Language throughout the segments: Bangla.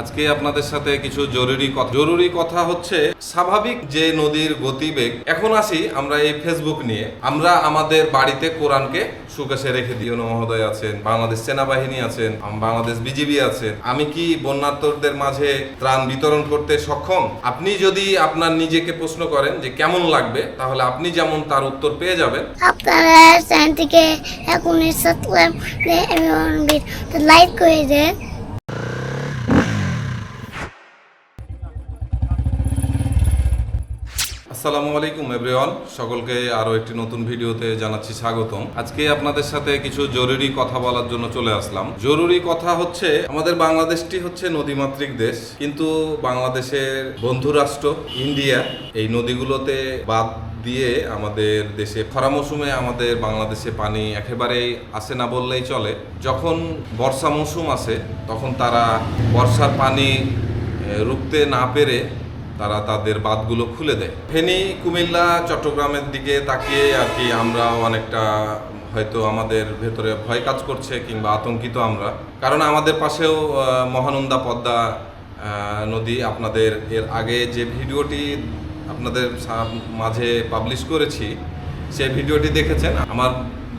আজকে আপনাদের সাথে কিছু জরুরি কথা জরুরি কথা হচ্ছে, স্বাভাবিক যে নদীর গতিবেগ, এখন আসি আমরা এই ফেসবুক নিয়ে। আমরা আমাদের বাড়িতে কোরআনকে সুকেশে রেখে দিই মহোদয় আছেন, বাংলাদেশ সেনাবাহিনী আছেন বাংলাদেশ বিজিবি আছেন। আমি কি বন্যার্তদের মাঝে ত্রাণ বিতরণ করতে সক্ষম? আপনি যদি আপনার নিজেকে প্রশ্ন করেন যে কেমন লাগবে, তাহলে আপনি যেমন তার উত্তর পেয়ে যাবেন। আপনারা চ্যানেলটিকে এখনই সাবস্ক্রাইব করে এবং লাইক করে দেন। আসসালামু আলাইকুম এভরিওয়ান সকলকে আরও একটি নতুন ভিডিওতে জানাচ্ছি স্বাগতম। আজকে আপনাদের সাথে কিছু জরুরি কথা বলার জন্য চলে আসলাম। জরুরি কথা হচ্ছে, আমাদের বাংলাদেশটি হচ্ছে নদীমাতৃক দেশ, কিন্তু বাংলাদেশের বন্ধু রাষ্ট্র ইন্ডিয়া, এই নদীগুলোতে বাদ দিয়ে আমাদের দেশে খরা মৌসুমে আমাদের বাংলাদেশে পানি একেবারেই আসে না বললেই চলে। যখন বর্ষা মৌসুম আসে, তখন তারা বর্ষার পানি রুখতে না পেরে তারা তাদের বাঁধগুলো খুলে দেয়। ফেনী, কুমিল্লা, চট্টগ্রামের দিকে তাকিয়ে আর কি আমরা অনেকটা হয়তো আমাদের ভেতরে ভয় কাজ করছে কিংবা আতঙ্কিত আমরা। কারণ আমাদের পাশেও মহানন্দা পদ্মা নদী আপনাদের এর আগে যে ভিডিওটি আপনাদের মাঝে পাবলিশ করেছি, সেই ভিডিওটি দেখেছেন? আমার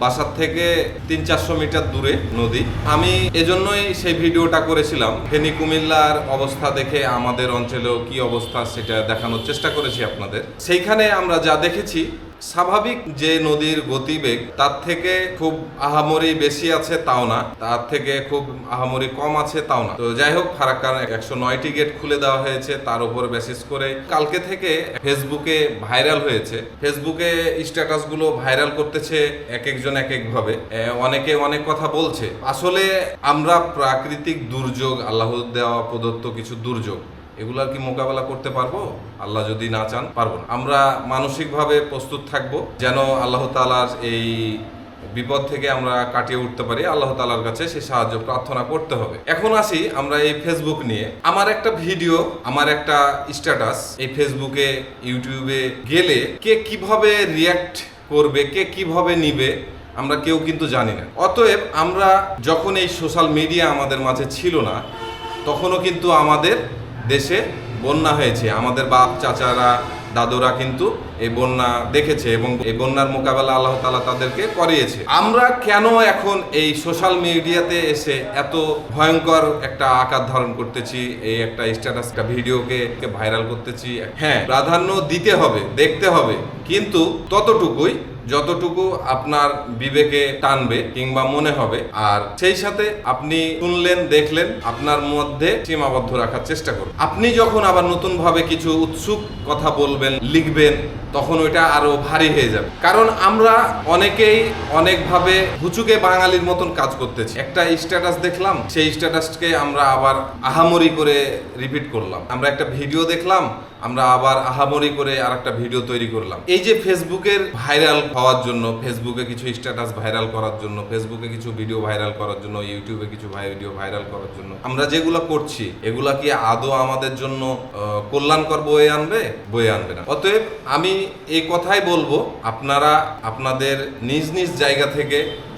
বাসার থেকে তিন চারশো মিটার দূরে নদী। আমি এজন্যই সেই ভিডিওটা করেছিলাম। ফেনী কুমিল্লার অবস্থা দেখে আমাদের অঞ্চলেও কি অবস্থা সেটা দেখানোর চেষ্টা করেছি আপনাদের। সেইখানে আমরা যা দেখেছি স্বাভাবিক যে নদীর গতিবেগ, তার থেকে খুব আহামরি বেশি আছে তাও না। তার থেকে খুব আহামরি কম আছে তাও না। তো যাই হোক, ফারাক্কার একশো নয়টি গেট খুলে দেওয়া হয়েছে, তার উপর বেসিস করে কালকে থেকে ফেসবুকে ভাইরাল হয়েছে। ফেসবুকে স্ট্যাটাসগুলো ভাইরাল করতেছে এক একজন এক এক ভাবে। অনেকে অনেক কথা বলছে। আসলে আমরা প্রাকৃতিক দুর্যোগ, আল্লাহ দেওয়া প্রদত্ত কিছু দুর্যোগ এগুলার কি মোকাবেলা করতে পারব? আল্লাহ যদি না চান, পারব না। আমরা মানসিকভাবে প্রস্তুত থাকব, যেন আল্লাহ তালার এই বিপদ থেকে আমরা কাটিয়ে উঠতে পারি। আল্লাহ তালার কাছে সে সাহায্য, প্রার্থনা করতে হবে। এখন আসি আমরা এই ফেসবুক নিয়ে। আমার একটা ভিডিও, আমার একটা স্ট্যাটাস এই ফেসবুকে ইউটিউবে গেলে কে কীভাবে রিয়াক্ট করবে, কে কীভাবে নিবে, আমরা কেউ কিন্তু জানি না। অতএব আমরা যখন এই সোশ্যাল মিডিয়া আমাদের মাঝে ছিল না, তখনও কিন্তু আমাদের দেশে বন্যা হয়েছে। আমাদের বাপ, চাচারা, দাদুরা কিন্তু এই বন্যা দেখেছে এবং এই বন্যার মোকাবেলা আল্লাহ তালা তাদেরকে করিয়েছে। আমরা কেন এখন এই সোশ্যাল মিডিয়াতে এসে এত ভয়ঙ্কর একটা আকার ধারণ করতেছি, এই একটা স্ট্যাটাস ভিডিওকে ভাইরাল করতেছি? হ্যাঁ প্রাধান্য দিতে হবে, দেখতে হবে। কিন্তু ততটুকুই যতটুকু আপনার বিবেকে টানবে কিংবা মনে হবে, আর সেই সাথে আপনি শুনলেন, দেখলেন, আপনার মধ্যে সীমাবদ্ধ রাখার চেষ্টা করুন। আপনি যখন আবার নতুন ভাবে কিছু উৎসুক কথা বলবেন, লিখবেন, তখন ওইটা আরও ভারী হয়ে যাবে। কারণ আমরা অনেকেই অনেকভাবে হুচুকে বাঙালির মতন কাজ করতেছি। একটা স্ট্যাটাস দেখলাম, সেই স্ট্যাটাসকে আমরা আবার আহামরি করে রিপিট করলাম। আমরা একটা ভিডিও দেখলাম আমরা আবার আহামরি করে আর একটা ভিডিও তৈরি করলাম। এই যে ফেসবুকের ভাইরাল হওয়ার জন্য, ফেসবুকে কিছু স্ট্যাটাস ভাইরাল করার জন্য, ফেসবুকে কিছু ভিডিও ভাইরাল করার জন্য ইউটিউবে কিছু ভিডিও ভাইরাল করার জন্য, আমরা যেগুলো করছি, এগুলা কি আদৌ আমাদের জন্য কল্যাণকর বয়ে আনবে? বয়ে আনবে না। অতএব আমি এই কথাই বলব, আপনারা আপনাদের নিজ নিজ জায়গা থেকে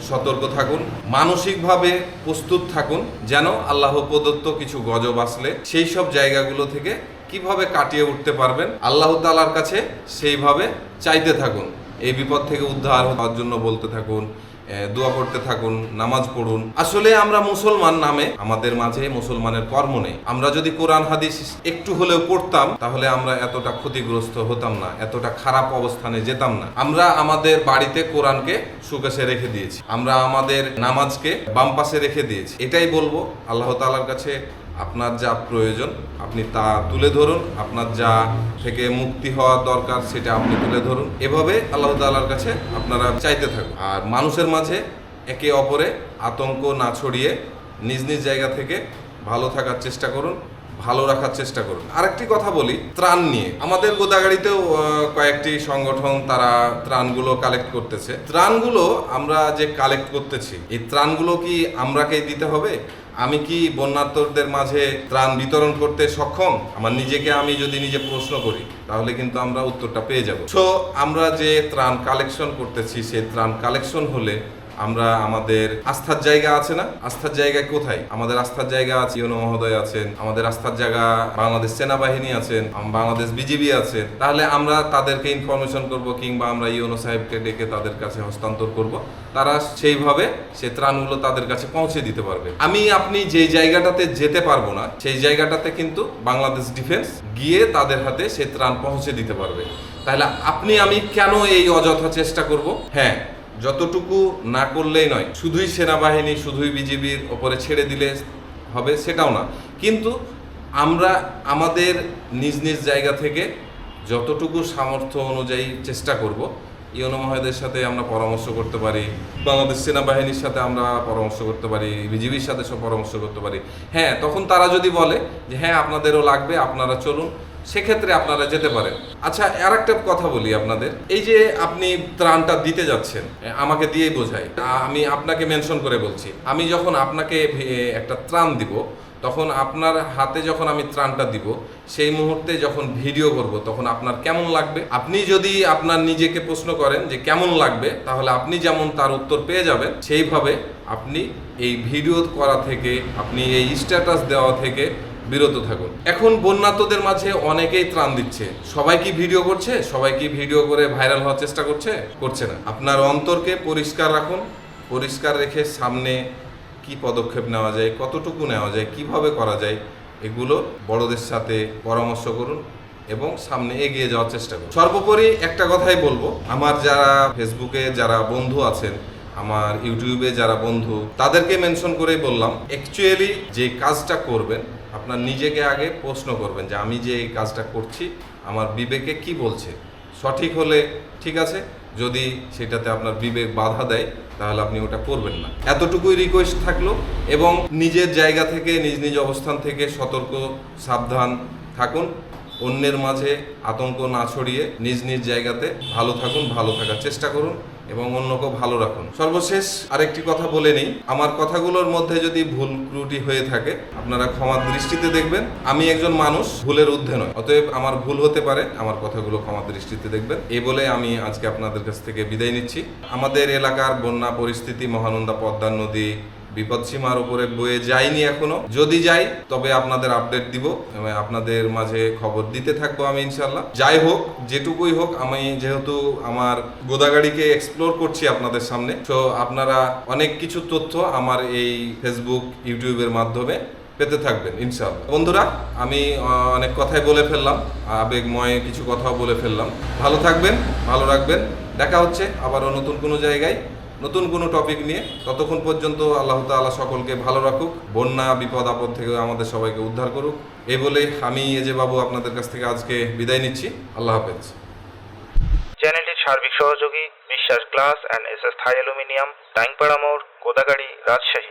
সতর্ক থাকুন, মানসিকভাবে প্রস্তুত থাকুন, যেন আল্লাহ প্রদত্ত কিছু গজব আসলে সেই সব জায়গাগুলো থেকে কীভাবে কাটিয়ে উঠতে পারবেন, আল্লাহ তালার কাছে সেইভাবে চাইতে থাকুন। এই বিপদ থেকে উদ্ধার হওয়ার জন্য বলতে থাকুন দোয়া করতে থাকুন, নামাজ পড়ুন। আসলে আমরা মুসলমান নামে আমাদের মাঝে মুসলমানের কর্ম নেই। আমরা যদি কোরআন, হাদিস একটু হলেও পড়তাম, তাহলে আমরা এতটা ক্ষতিগ্রস্ত হতাম না, এতটা খারাপ অবস্থানে যেতাম না। আমরা আমাদের বাড়িতে কোরআনকে সুকেশে রেখে দিয়েছি। আমরা আমাদের নামাজকে বাম পাশে রেখে দিয়েছি। এটাই বলব, আল্লাহ তালার কাছে আপনার যা প্রয়োজন, আপনি তা তুলে ধরুন। আপনার যা থেকে মুক্তি হওয়া দরকার, সেটা আপনি তুলে ধরুন। এভাবে আল্লাহ তাল্লার কাছে আপনারা চাইতে থাকুন। আর মানুষের মাঝে একে অপরে আতঙ্ক না ছড়িয়ে নিজ নিজ জায়গা থেকে ভালো থাকার চেষ্টা করুন। ভালো রাখার চেষ্টা করুন। আরেকটি কথা বলি, ত্রাণ নিয়ে। আমাদের গোদাগাড়িতেও কয়েকটি সংগঠন তারা ত্রাণগুলো কালেক্ট করতেছে। ত্রাণগুলো আমরা যে কালেক্ট করতেছি, এই ত্রাণগুলো কি আমরাকেই দিতে হবে? আমি কি বন্যার্তদের মাঝে ত্রাণ বিতরণ করতে সক্ষম? আমার নিজেকে আমি যদি নিজে প্রশ্ন করি, তাহলে কিন্তু আমরা উত্তরটা পেয়ে যাব। সো আমরা যে ত্রাণ কালেকশন করতেছি সেই ত্রাণ কালেকশন হলে আমরা আমাদের আস্থার জায়গা আছে না? আস্থার জায়গা কোথায়? আমাদের আস্থার জায়গা আছে ইউনো মহোদয় আছেন, আমাদের আস্থার জায়গা বাংলাদেশ সেনাবাহিনী আছেন বাংলাদেশ বিজিবি আছেন। তাহলে আমরা তাদেরকে ইনফরমেশন করব কিংবা আমরা ইউনো সাহেবকে ডেকে তাদের কাছে হস্তান্তর করব। তারা সেইভাবে সে ত্রাণগুলো তাদের কাছে পৌঁছে দিতে পারবে। আমি, আপনি যে জায়গাটাতে যেতে পারব না, সেই জায়গাটাতে কিন্তু বাংলাদেশ ডিফেন্স গিয়ে তাদের হাতে সে ত্রাণ পৌঁছে দিতে পারবে। তাহলে আপনি, আমি কেন এই অযথা চেষ্টা করব? হ্যাঁ যতটুকু না করলেই নয়, শুধুই সেনাবাহিনী, শুধুই বিজিবির ওপরে ছেড়ে দিলে হবে সেটাও না। কিন্তু আমরা আমাদের নিজ নিজ জায়গা থেকে যতটুকু সামর্থ্য অনুযায়ী চেষ্টা করব ইউনো মহোদয়ের সাথে আমরা পরামর্শ করতে পারি, বাংলাদেশ সেনাবাহিনীর সাথে আমরা পরামর্শ করতে পারি, বিজিবির সাথে সব পরামর্শ করতে পারি। হ্যাঁ তখন তারা যদি বলে যে হ্যাঁ আপনাদেরও লাগবে, আপনারা চলুন। সেক্ষেত্রে আপনারা যেতে পারেন। আচ্ছা আর একটা কথা বলি আপনাদের। এই যে আপনি ত্রাণটা দিতে যাচ্ছেন আমাকে দিয়েই বোঝাই। আমি আপনাকে মেনশন করে বলছি, আমি যখন আপনাকে একটা ত্রাণ দিব, তখন আপনার হাতে যখন আমি ত্রাণটা দিব, সেই মুহূর্তে যখন ভিডিও করব, তখন আপনার কেমন লাগবে? আপনি যদি আপনার নিজেকে প্রশ্ন করেন যে কেমন লাগবে, তাহলে আপনি যেমন তার উত্তর পেয়ে যাবেন, সেইভাবে আপনি এই ভিডিও করা থেকে, আপনি এই স্ট্যাটাস দেওয়া থেকে বিরত থাকুন। এখন বন্যাতদের মাঝে অনেকেই ত্রাণ দিচ্ছে। সবাই কি ভিডিও করছে? সবাই কি ভিডিও করে ভাইরাল হওয়ার চেষ্টা করছে? করছে না। আপনার অন্তরকে পরিষ্কার রাখুন। পরিষ্কার রেখে সামনে কি পদক্ষেপ নেওয়া যায়, কতটুকু নেওয়া যায়, কীভাবে করা যায়, এগুলো বড়দের সাথে পরামর্শ করুন এবং সামনে এগিয়ে যাওয়ার চেষ্টা করুন। সর্বোপরি একটা কথাই বলব। আমার যারা ফেসবুকে যারা বন্ধু আছেন আমার ইউটিউবে যারা বন্ধু, তাদেরকে মেনশন করেই বললাম অ্যাকচুয়ালি যে কাজটা করবেন, আপনার নিজেকে আগে প্রশ্ন করবেন যে আমি যে এই কাজটা করছি, আমার বিবেকে কি বলছে? সঠিক হলে ঠিক আছে, যদি সেটাতে আপনার বিবেক বাধা দেয়, তাহলে আপনি ওটা করবেন না। এতটুকুই রিকোয়েস্ট থাকল এবং নিজের জায়গা থেকে, নিজ নিজ অবস্থান থেকে সতর্ক, সাবধান থাকুন, অন্যের মাঝে আতঙ্ক না ছড়িয়ে নিজ নিজ জায়গাতে ভালো থাকুন, ভালো থাকার চেষ্টা করুন। এবং অন্যকেও ভালো রাখুন। সর্বশেষ আরেকটি কথা বলে নিই। আমার কথাগুলোর মধ্যে যদি ভুল ত্রুটি হয়ে থাকে, আপনারা ক্ষমার দৃষ্টিতে দেখবেন। আমি একজন মানুষ, ভুলের ঊর্ধ্বে নয়। অতএব আমার ভুল হতে পারে, আমার কথাগুলো ক্ষমার দৃষ্টিতে দেখবেন। এই বলে আমি আজকে আপনাদের কাছ থেকে বিদায় নিচ্ছি। আমাদের এলাকার বন্যা পরিস্থিতি, মহানন্দা পদ্মা নদী বিপদসীমার উপরে বয়ে যায়নি এখনও। যদি যাই, তবে আপনাদের আপডেট দিব আপনাদের মাঝে খবর দিতে থাকব আমি ইনশাল্লাহ যাই হোক, যেটুকুই হোক, আমি যেহেতু আমার গোদাগাড়িকে এক্সপ্লোর করছি আপনাদের সামনে, তো আপনারা অনেক কিছু তথ্য আমার এই ফেসবুক ইউটিউবের মাধ্যমে পেতে থাকবেন ইনশাআল্লাহ। বন্ধুরা, আমি অনেক কথাই বলে ফেললাম, আবেগময় কিছু কথাও বলে ফেললাম। ভালো থাকবেন, ভালো রাখবেন। দেখা হচ্ছে আবারও নতুন কোনো জায়গায়। নতুন কোনো টপিক নিয়ে, ততক্ষণ পর্যন্ত আল্লাহ তালা সকলকে ভালো রাখুক, বন্যা, বিপদ, আপদ থেকে আমাদের সবাইকে উদ্ধার করুক। এ বলে আমি এজে বাবু আপনাদের কাছ থেকে আজকে বিদায় নিচ্ছি। আল্লাহ হাফেজ। চ্যানেলটির সার্বিক সহযোগী, Biswas glass and S S Thai aluminium, Taingpara মোড়, কোদাগাড়ি, রাজশাহী।